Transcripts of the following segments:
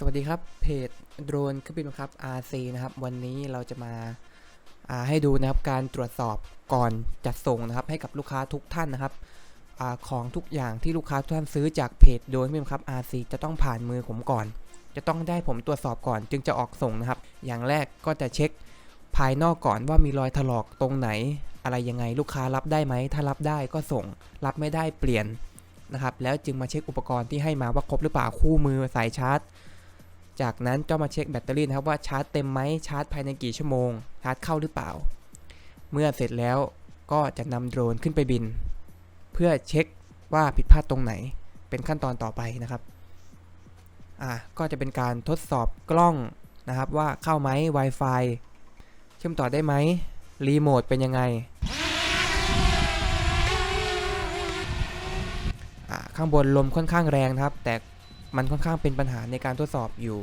สวัสดีครับเพจโดรนเครื่องบินบังคับ RC นะครับ วันนี้เราจะมาาให้ดูนะครับการตรวจสอบก่อนจัดส่งนะครับ ให้กับลูกค้าทุกท่านนะครับอของทุกอย่างที่ลูกค้าทุกท่านซื้อจากเพจโดรนเครื่องบินบังคับ RC จะต้องผ่านมือผมก่อน จะต้องได้ผมตรวจสอบก่อน จึงจะออกส่งนะครับ อย่างแรกก็จะเช็คภายนอกก่อนว่ามีรอยถลอกตรงไหน อะไรยังไงลูกค้ารับได้ไหมถ้ารับได้ก็ส่ง รับไม่ได้เปลี่ยนนะครับแล้วจึงมาเช็คอุปกรณ์ที่ให้มาว่าครบหรือเปล่าคู่มือสายชาร์จ จากนั้นก็มาเช็คแบตเตอรี่นะครับว่าชาร์จเต็มไหมชาร์จภายในกี่ชั่วโมง ชาร์จเข้าหรือเปล่า เมื่อเสร็จแล้วก็จะนำโดรนขึ้นไปบิน เพื่อเช็คว่าผิดพลาดตรงไหน เป็นขั้นตอนต่อไปนะครับอะก็จะเป็นการทดสอบกล้องนะครับว่าเข้าไหม Wi-Fi เชื่อมต่อได้ไหมรีโมทเป็นยังไงอะข้างบนลมค่อนข้างแรงนะครับ แต่ มันค่อนข้างเป็นปัญหาในการทดสอบอยู่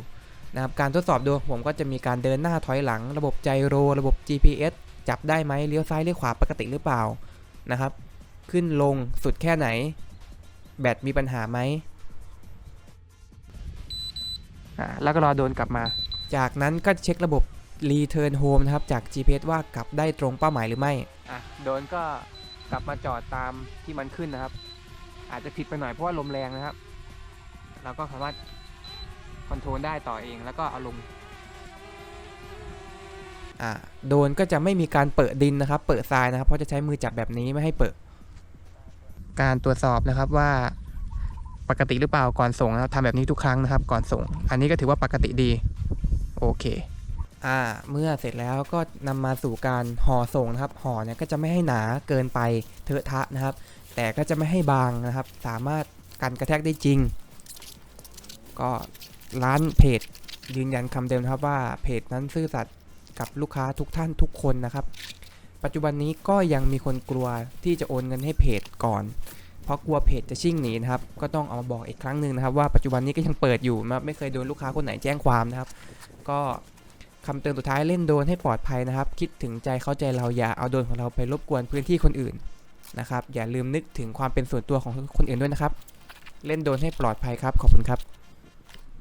นะครับการทดสอบดยผมก็จะมีการเดินหน้าถอยหลัง ระบบไจโร ระบบ GPS จับได้ไหมเลี้ยวซ้ายเลี้ยวขวาปกติหรือเปล่านะครับ ขึ้นลงสุดแค่ไหน แบตมีปัญหาไหมอ่าแล้วก็รอโดนกลับมา จากนั้นก็เช็คระบบ Return Home นะครับ จาก GPS ว่ากลับได้ตรงเป้าหมายหรือไม่อะโดนก็กลับมาจอดตามที่มันขึ้นนะครับ อาจจะผิดไปหน่อยเพราะว่าลมแรงนะครับ เราก็สามารถคอนโทรลได้ต่อเองแล้วก็เอาลงอ่าโดนก็จะไม่มีการเปิดดินนะครับ เปิดทรายนะครับ เพราะจะใช้มือจับแบบนี้ไม่ให้เปิด การตรวจสอบนะครับว่าปกติหรือเปล่าก่อนส่งนะครับทำแบบนี้ทุกครั้งนะครับ ก่อนส่ง อันนี้ก็ถือว่าปกติดี โอเค อ่า เมื่อเสร็จแล้วก็นำมาสู่การห่อส่งนะครับ ห่อเนี่ยก็จะไม่ให้หนาเกินไปเทอะทะนะครับ แต่ก็จะไม่ให้บางนะครับ สามารถกันกระแทกได้จริง ก็ร้านเพจยืนยันคำเดิมนครับว่าเพจนั้นซื่อสัตย์กับลูกค้าทุกท่านทุกคนนะครับ ปัจจุบันนี้ก็ยังมีคนกลัวที่จะโอนเงินให้เพจก่อน เพราะกลัวเพจจะชิ่งหนีนะครับ ก็ต้องเอามาบอกอีกครั้งหนึ่งนะครับ ว่าปัจจุบันนี้ก็ยังเปิดอยู่นะไม่เคยโดนลูกค้าคนไหนแจ้งความนะครับ ก็คำเตือนสุดท้ายเล่นโดนให้ปลอดภัยนะครับ คิดถึงใจเข้าใจเราอย่าเอาโดนของเราไปรบกวนพื้นที่คนอื่นนะครับ อย่าลืมนึกถึงความเป็นส่วนตัวของคนอื่นด้วยนะครับ เล่นโดนให้ปลอดภัยครับขอบคุณครับ